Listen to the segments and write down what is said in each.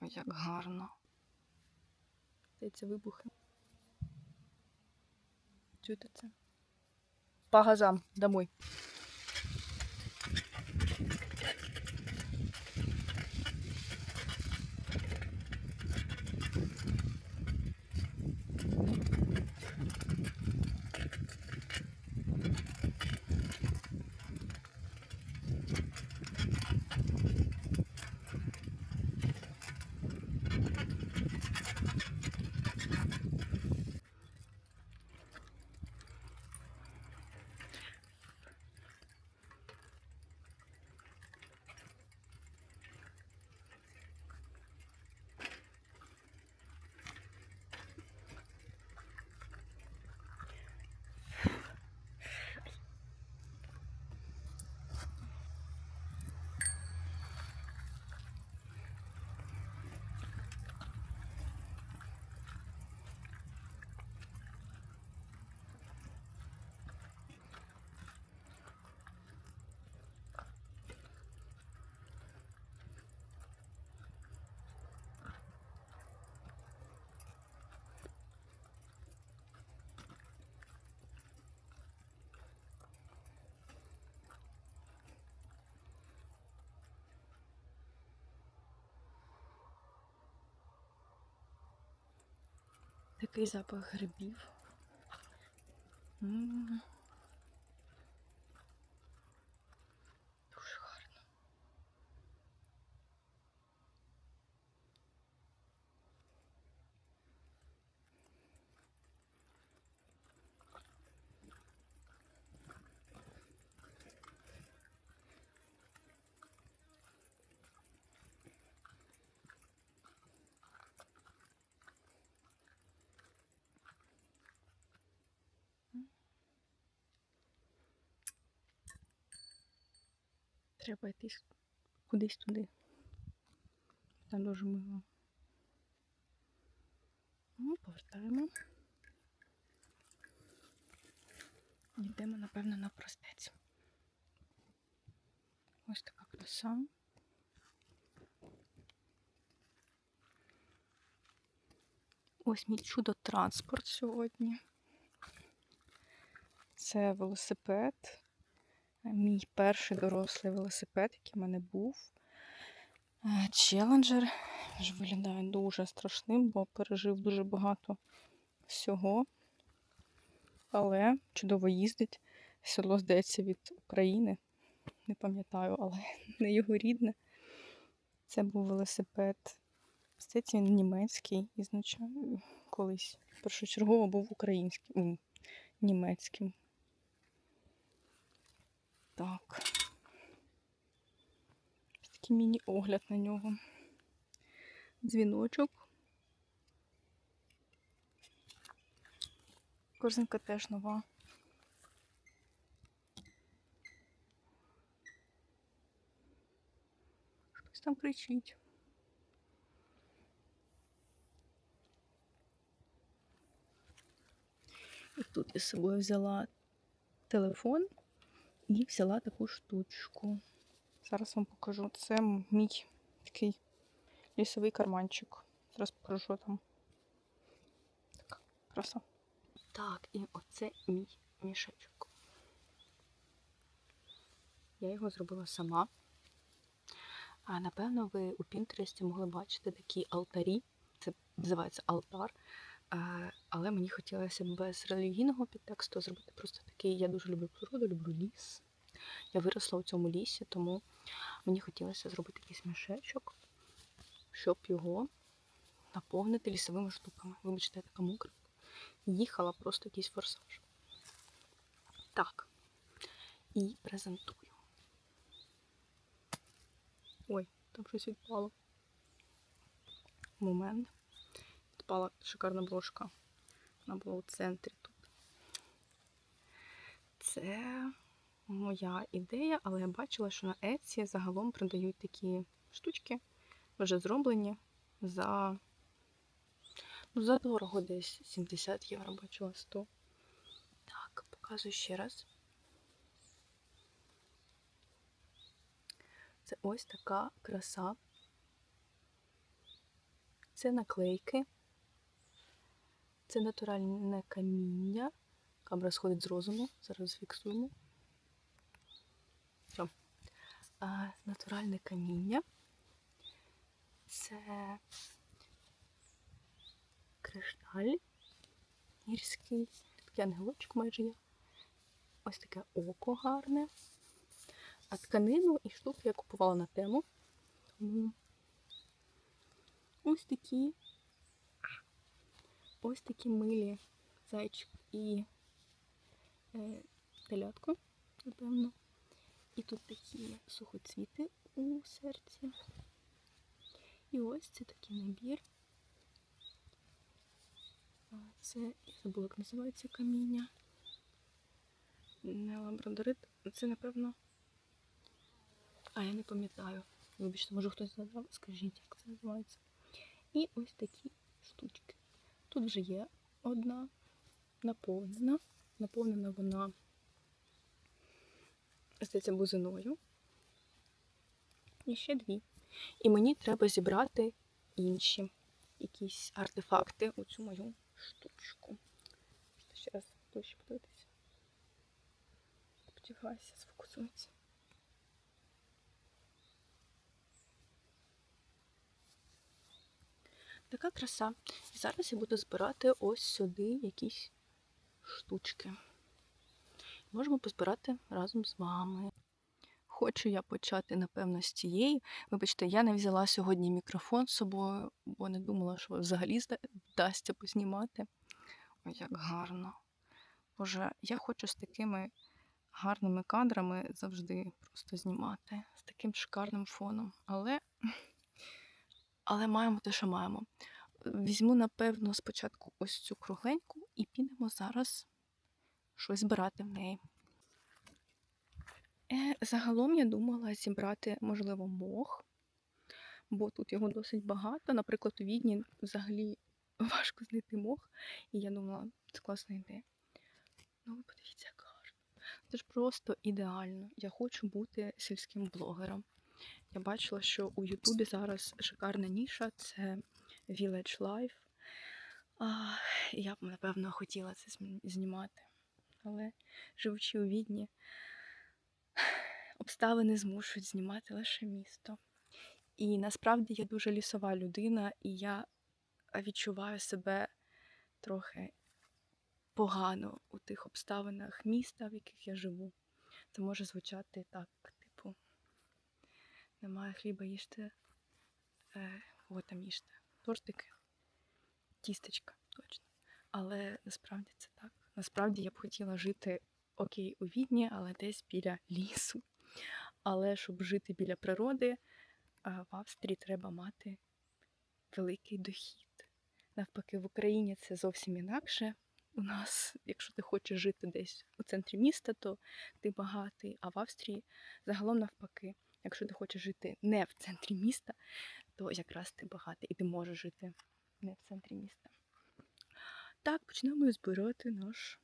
Ой, як гарно. Здається, вибухи. Чуєте це? По газам, домой. Такий запах грибів. М. Дуже Треба йти кудись туди. Там дуже мило. Ну, повертаємо. Йдемо, напевно, на простець. Ось така краса. Ось мій чудо-транспорт сьогодні. Це велосипед. Мій перший дорослий велосипед, який в мене був. Е, Челенджер. Ж виглядає дуже страшним, бо пережив дуже багато всього. Але чудово їздить. Село, здається, від України. Не пам'ятаю, але не його рідне. Це був велосипед. Здається, він німецький ізначально колись. Першочергово був українським, німецьким. Так. Такий міні-огляд на нього. Дзвіночок. Корзинка теж нова. Хтось там кричить. І тут я з собою взяла телефон і взяла таку штучку. Зараз вам покажу. Це мій такий лісовий карманчик. Зараз покажу, що там. Так, краса. Так, і оце мій мішечок. Я його зробила сама. А напевно, ви у Пінтересті могли бачити такі алтарі. Це називається алтар. Але мені хотілося без релігійного підтексту зробити просто такий. Я дуже люблю природу, люблю ліс. Я виросла у цьому лісі, тому мені хотілося зробити якийсь мішечок, щоб його наповнити лісовими штуками. Вибачте, я така мокра. Їхала просто якийсь форсаж. Так. І презентую. Ой, там щось відпало. Момент. Відпала шикарна брошка. Вона була у центрі тут. Це моя ідея, але я бачила, що на Etsy загалом продають такі штучки, вже зроблені за, ну, за дорого десь 70 євро бачила 100. Так, показую ще раз. Це ось така краса. Це наклейки. Це натуральне каміння. Камера сходить з розуму. Зараз зафіксуємо. Все. А, натуральне каміння. Це кришталь гірський. Такий ангелочок майже є. Ось таке око гарне. А тканину і штуки я купувала на тему. Ось такі. Ось такі милі зайчик і е, телятко, напевно. І тут такі сухоцвіти у серці. І ось це такий набір. Це, я забула, як називається каміння. Не лабрадорит. Це, напевно. А я не пам'ятаю. Вибачте, може хтось задав, скажіть, як це називається. І ось такі штучки. Тут вже є одна наповнена. Наповнена вона, здається, бузиною. І ще дві. І мені треба зібрати інші якісь артефакти у цю мою штучку. Ще раз ближче подивитися. Сподіваюся, сфокусується. Така краса. І зараз я буду збирати ось сюди якісь штучки. Можемо позбирати разом з вами. Хочу я почати, напевно, з цієї. Вибачте, я не взяла сьогодні мікрофон з собою, бо не думала, що взагалі вдасться познімати. Ой, як гарно. Боже, я хочу з такими гарними кадрами завжди просто знімати, з таким шикарним фоном. Але, але маємо те, що маємо. Візьму, напевно, спочатку ось цю кругленьку і підемо зараз щось збирати в неї. Е, загалом я думала зібрати, можливо, мох, бо тут його досить багато. Наприклад, у Відні взагалі важко знайти мох, і я думала, це класна ідея. Ну, ви подивіться, як. Це ж просто ідеально. Я хочу бути сільським блогером. Я бачила, що у Ютубі зараз шикарна ніша це Village Life. А, я б, напевно, хотіла це знімати. Але живучи у Відні, обставини змушують знімати лише місто. І насправді я дуже лісова людина, і я відчуваю себе трохи погано у тих обставинах міста, в яких я живу. Це може звучати так, типу, немає хліба їжте, е, кого там їжте. Тортики, тістечка, точно. Але насправді це так. Насправді я б хотіла жити окей у Відні, але десь біля лісу. Але щоб жити біля природи, а, в Австрії треба мати великий дохід. Навпаки, в Україні це зовсім інакше. У нас, якщо ти хочеш жити десь у центрі міста, то ти багатий. А в Австрії загалом навпаки, якщо ти хочеш жити не в центрі міста, то якраз ти багатий і ти можеш жити не в центрі міста. Так, почнемо збирати наш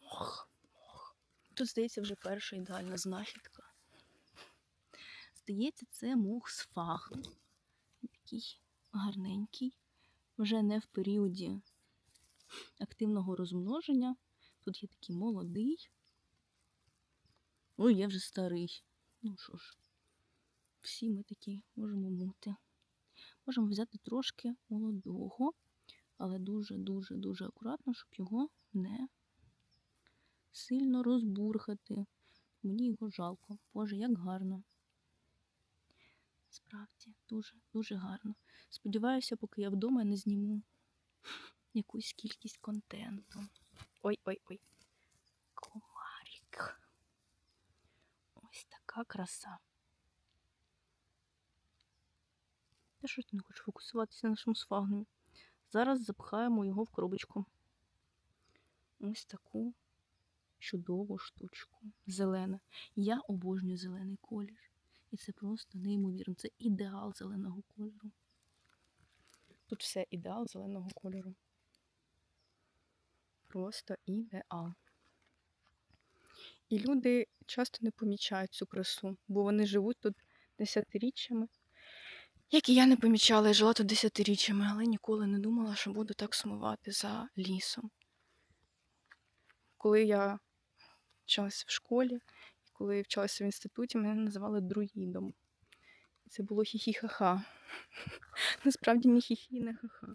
мох. мох. Тут, здається, вже перша ідеальна знахідка. Здається, це мох з фаху. Такий гарненький. Вже не в періоді активного розмноження. Тут є такий молодий. Ой, я вже старий. Ну що ж, всі ми такі можемо бути. Можемо взяти трошки молодого, але дуже-дуже-дуже акуратно, щоб його не сильно розбурхати. Мені його жалко. Боже, як гарно. Справді, дуже-дуже гарно. Сподіваюся, поки я вдома не зніму якусь кількість контенту. Ой-ой-ой. Комарик. Ось така краса. Та що ти не хочеш фокусуватися на нашому сфагнумі? Зараз запхаємо його в коробочку. Ось таку чудову штучку. Зелена. Я обожнюю зелений колір. І це просто неймовірно. Це ідеал зеленого кольору. Тут все ідеал зеленого кольору. Просто ідеал. І люди часто не помічають цю красу, бо вони живуть тут десятиріччями Як і я не помічала, я жила тут десятиріччями, але ніколи не думала, що буду так сумувати за лісом. Коли я вчилася в школі, коли вчилася в інституті, мене називали друїдом. Це було хі-хі-ха-ха. Насправді ні хі-хі, не ха-ха.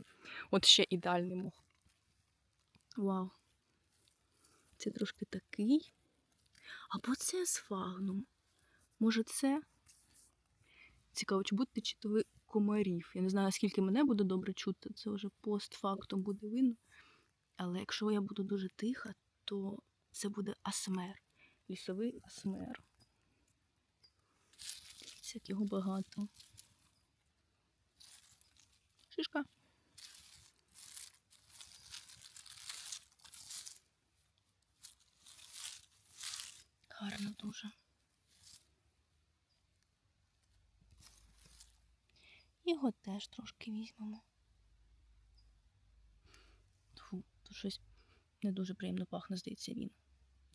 От ще ідеальний мох. Вау. Це трошки такий. Або це з фагном. Може, це. Цікаво, чи будете чути ви комарів. Я не знаю, наскільки мене буде добре чути, це вже постфактум буде видно. Але якщо я буду дуже тиха, то це буде асмер. Лісовий асмер. Дивіться, як його багато. Шишка. Гарно дуже. Його теж трошки візьмемо. Фу, тут щось не дуже приємно пахне, здається, він.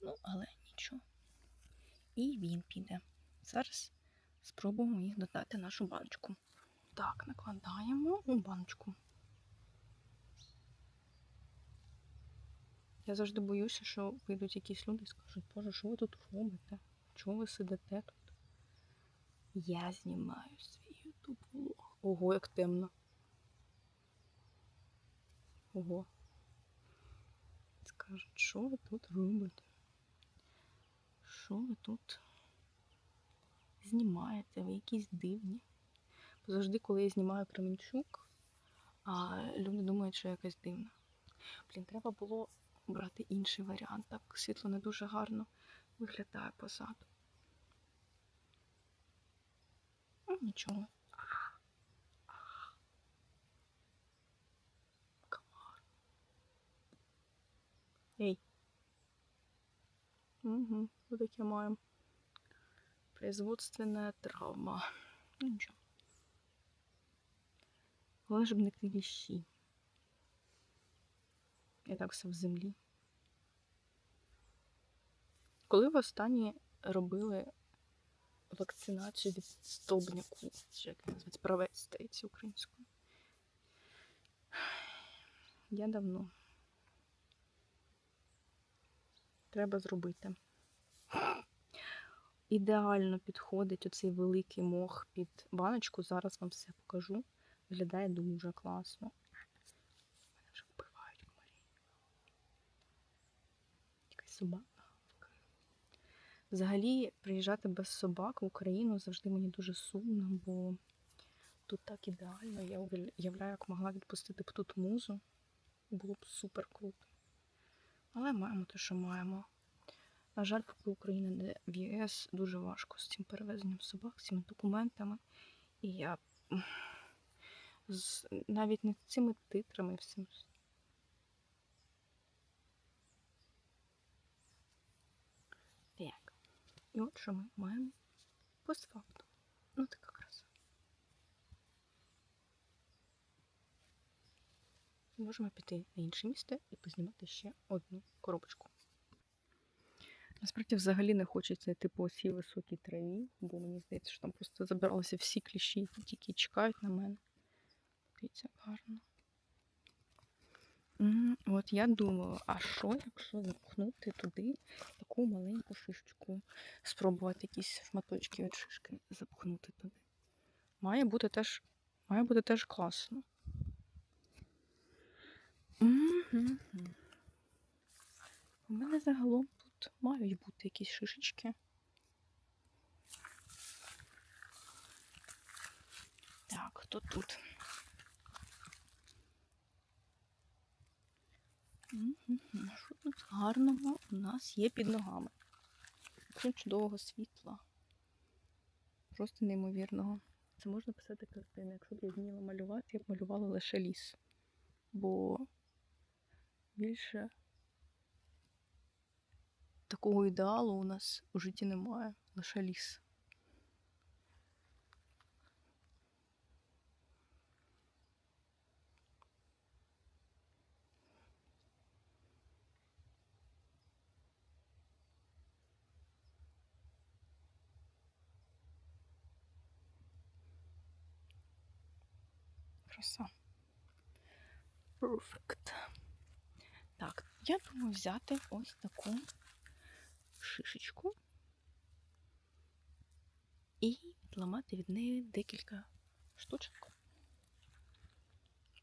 Ну, але нічого. І він піде. Зараз спробуємо їх додати нашу баночку. Так, накладаємо у баночку. Я завжди боюся, що вийдуть якісь люди і скажуть, Боже, що ви тут робите? Чого ви сидите тут? Я знімаю свій ютуб влог. Ого, як темно. Ого. Скажуть, що ви тут робите? Що ви тут знімаєте? Ви якісь дивні. Бо завжди, коли я знімаю Кременчук, а люди думають, що я якась дивна. Блін, треба було брати інший варіант. Так світло не дуже гарно виглядає позаду. Ну, Нічого. Ей. Угу, вот таке маємо. Производственная травма. Ну, нічого. Головне, щоб не кліщі. І так все в землі. Коли ви останні робили вакцинацію від столбняку, чи як називається, правець стається українською? Я давно. Треба зробити. Ідеально підходить оцей великий мох під баночку. Зараз вам все покажу. Виглядає дуже класно. Мене вже вбивають комарі. Якась собака. Взагалі, приїжджати без собак в Україну завжди мені дуже сумно, бо тут так ідеально. Я уявляю, як могла відпустити б тут музу. Було б супер круто. Але маємо те, що маємо. На жаль, поки Україна в ЄС дуже важко з цим перевезенням собак, з цими документами. І я з навіть не цими титрами всім. Так. І от що ми маємо постфактум. Ну така краса. Можемо піти на інше місце і познімати ще одну коробочку. Насправді взагалі не хочеться йти по цій високій траві, бо мені здається, що там просто забиралися всі кліщі, які тільки чекають на мене. Дивіться, гарно. От я думала, а що, якщо запхнути туди таку маленьку шишечку? Спробувати якісь шматочки від шишки запхнути туди. Має бути теж, має бути теж класно. У мене загалом тут мають бути якісь шишечки. Так, хто тут? Що тут гарного у нас є під ногами? Крім чудового світла. Просто неймовірного. Це можна писати картини. Якщо б я вміла малювати, я б малювала лише ліс. Бо більше такого ідеалу у нас у житті немає, лише ліс. краса. Perfect. Я думаю взяти ось таку шишечку і відламати від неї декілька штучок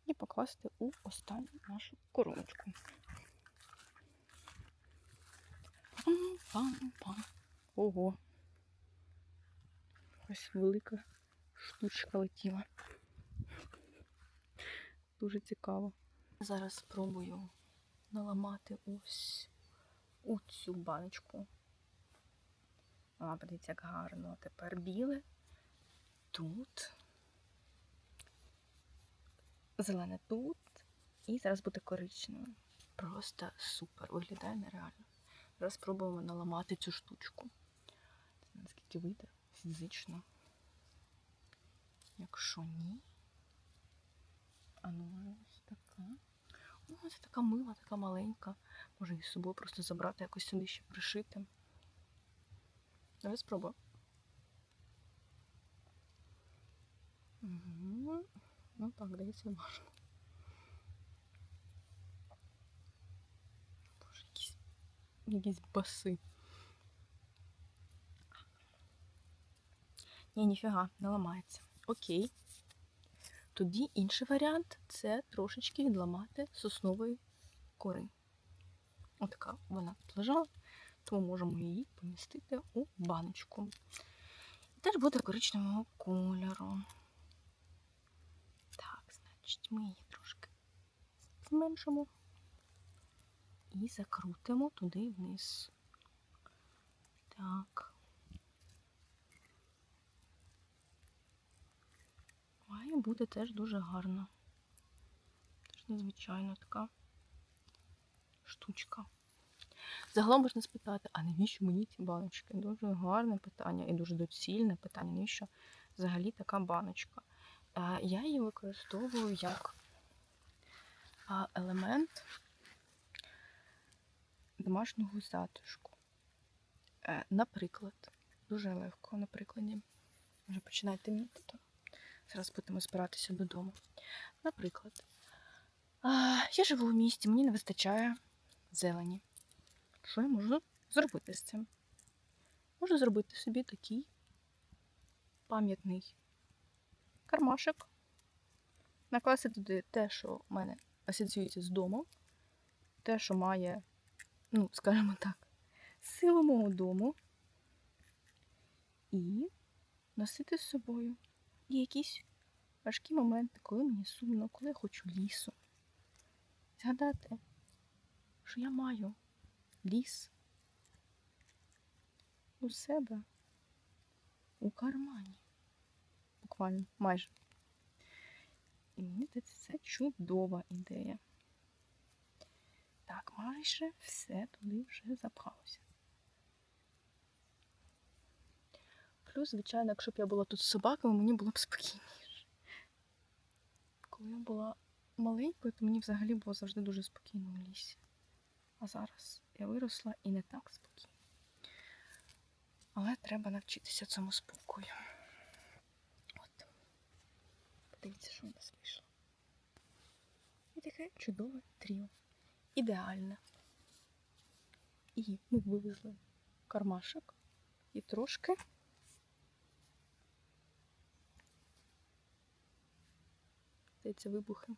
і покласти у останню нашу коробочку. Пам-пам-пам. Ого. Ось велика штучка летіла. Дуже цікаво. Зараз спробую наламати ось у цю баночку. А, подивіться, як гарно. Тепер біле. Тут. Зелене тут. І зараз буде коричневе. Просто супер. Виглядає нереально. Зараз спробуємо наламати цю штучку. Наскільки вийде фізично. Якщо ні. А ну ось така. О, це така мила, така маленька. Може її з собою просто забрати, якось сюди ще пришити. Давай спробую. Угу. Ну так, здається, можна. Боже, якісь, якісь баси. Ні, ніфіга, не ламається. Окей. Тоді інший варіант це трошечки відламати соснової кори. Отака вона тут лежала, тому можемо її помістити у баночку. Теж буде коричневого кольору. Так, значить, ми її трошки зменшимо і закрутимо туди вниз. Так. Має бути теж дуже гарно. Теж незвичайно така штучка. Загалом можна спитати, а навіщо мені ці баночки? Дуже гарне питання і дуже доцільне питання. Навіщо взагалі така баночка? Е, Я її використовую як елемент домашнього затишку. Е, Наприклад, дуже легко, на прикладі. Вже починайте мітити. Зараз будемо збиратися додому. Наприклад, я живу в місті, мені не вистачає зелені. Що я можу зробити з цим? Можу зробити собі такий пам'ятний кармашок, накласти туди те, що в мене асоціюється з домом, те, що має, ну, скажімо так, силу мого дому, і носити з собою. І якісь важкі моменти, коли мені сумно, коли я хочу лісу. Згадати, що я маю ліс у себе у кармані. Буквально майже. І мені здається, це чудова ідея. Так, майже все туди вже запхалося. Плюс, звичайно, якщо б я була тут з собаками, мені було б спокійніше. Коли я була маленькою, то мені взагалі було завжди дуже спокійно в лісі. А зараз я виросла і не так спокійно. Але треба навчитися цьому спокою. От. Подивіться, що в нас вийшло. І таке чудове тріо. Ідеальне. І ми вивезли кармашок і трошки. Здається, вибухи.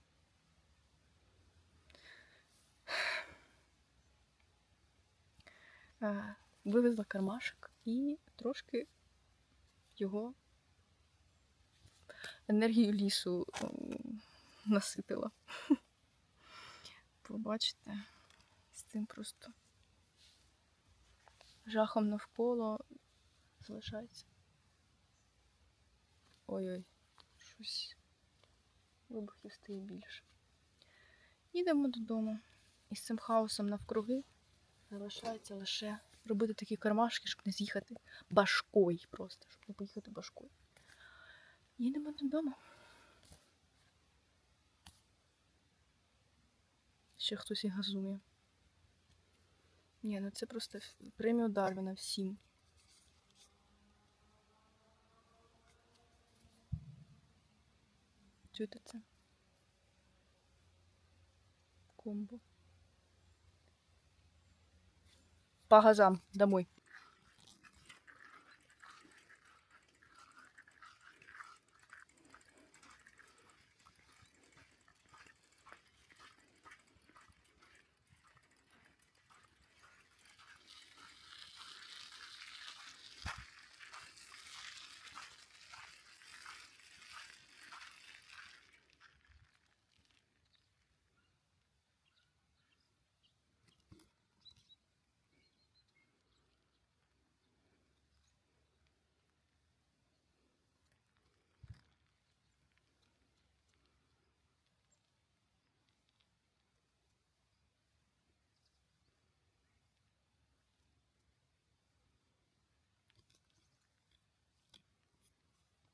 Вивезла кармашок і трошки його енергію лісу наситила. Побачите, з цим просто жахом навколо залишається. Ой-ой, щось вибухів стає більше. Їдемо додому. І з цим хаосом навкруги залишається лише робити такі кармашки, щоб не з'їхати башкою просто, щоб не поїхати башкою. Їдемо додому. Ще хтось і газує. Ні, ну це просто премію Дарвіна всім. Чуєте це? Комбо. По газам домой.